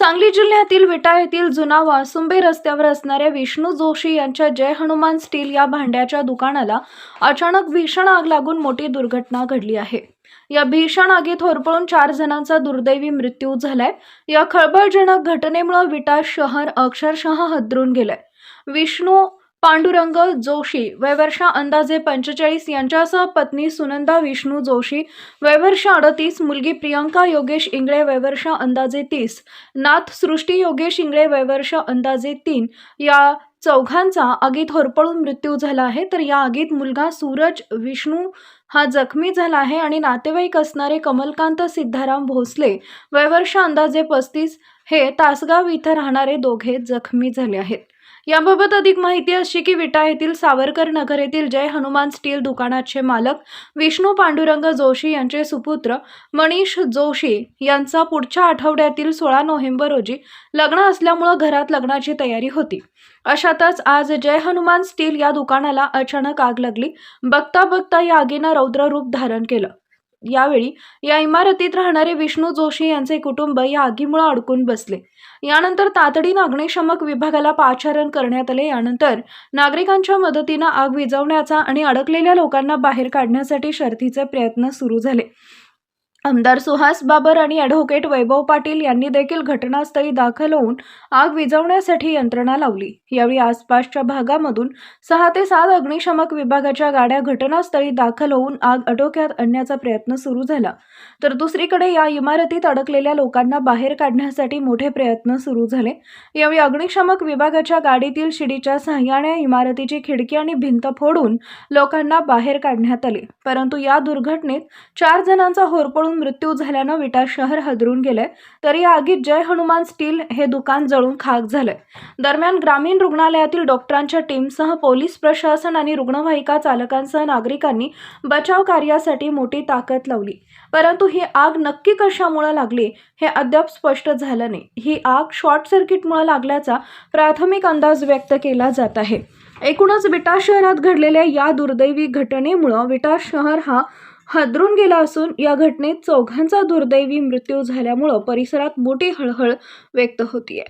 सांगली जिल्ह्यातील विटा येथील जुना वासुंबे रस्त्यावर असणाऱ्या विष्णू जोशी यांच्या जय हनुमान स्टील या भांड्याच्या दुकानाला अचानक भीषण आग लागून मोठी दुर्घटना घडली आहे. या भीषण आगीत होरपळून चार जणांचा दुर्दैवी मृत्यू झालाय. या खळबळजनक घटनेमुळे विटा शहर अक्षरशः हदरून गेलंय. विष्णू पांडुरंग जोशी वयवर्षा अंदाजे पंचेचाळीस यांच्यासह पत्नी सुनंदा विष्णू जोशी वयवर्ष अडतीस मुलगी प्रियंका योगेश इंगळे वयवर्ष अंदाजे तीस नाथ सृष्टी योगेश इंगळे वयवर्ष अंदाजे तीन. या चौघांचा आगीत होरपळून मृत्यू झाला आहे. तर या आगीत मुलगा सूरज विष्णू हा जखमी झाला आहे आणि नातेवाईक असणारे कमलकांत सिद्धाराम भोसले वयवर्ष अंदाजे पस्तीस हे तासगाव इथं राहणारे दोघे जखमी झाले आहेत. याबाबत अधिक माहिती अशी की विटा येथील सावरकर नगर येथील जय हनुमान स्टील दुकानाचे मालक विष्णू पांडुरंग जोशी यांचे सुपुत्र मनीष जोशी यांचा पुढच्या आठवड्यातील सोळा नोव्हेंबर रोजी लग्न असल्यामुळं घरात लग्नाची तयारी होती. अशातच आज जय हनुमान स्टील या दुकानाला अचानक आग लागली. बघता बघता या आगीनं रौद्र रूप धारण केलं. यावेळी या इमारतीत राहणारे विष्णू जोशी यांचे कुटुंब या आगीमुळे अडकून बसले. यानंतर तातडीनं अग्निशमक विभागाला पाचारण करण्यात आले. यानंतर नागरिकांच्या मदतीनं आग विझवण्याचा आणि अडकलेल्या लोकांना बाहेर काढण्यासाठी शर्थीचे प्रयत्न सुरू झाले. आमदार सुहास बाबर आणि ॲडव्होकेट वैभव पाटील यांनी देखील घटनास्थळी दाखल होऊन आग विझवण्यासाठी यंत्रणा लावली. यावेळी आसपासच्या भागामधून सहा ते सात अग्निशमक विभागाच्या गाड्या घटनास्थळी दाखल होऊन आग आटोक्यात आणण्याचा प्रयत्न सुरू झाला. तर दुसरीकडे या इमारतीत अडकलेल्या लोकांना बाहेर काढण्यासाठी मोठे प्रयत्न सुरू झाले. यावेळी अग्निशमक विभागाच्या गाडीतील शिडीच्या सहाय्याने इमारतीची खिडकी आणि भिंत फोडून लोकांना बाहेर काढण्यात आले. परंतु या दुर्घटनेत चार जणांचा होरपळून मृत्यू झाल्यानं विटा शहर हदरून गेलंय. तर या आगीत जय हनुमान स्टील हे दुकान जळून खाक झालंय. दरम्यान ग्रामीण रुग्णालयातील डॉक्टरांच्या टीमसह पोलीस प्रशासन आणि रुग्णवाहिका चालकांसह नागरिकांनी बचाव कार्यासाठी मोठी ताकद लावली. परंतु ही आग नक्की कशामुळे लागली हे अद्याप स्पष्ट झालं नाही. ही आग शॉर्ट सर्किटमुळे लागल्याचा प्राथमिक अंदाज व्यक्त केला जात आहे. एकूणच विटा शहरात घडलेल्या या दुर्दैवी घटनेमुळं विटा शहर हा हादरून गेला असून या घटनेत चौघांचा दुर्दैवी मृत्यू झाल्यामुळं परिसरात मोठी हळहळ व्यक्त होतीये.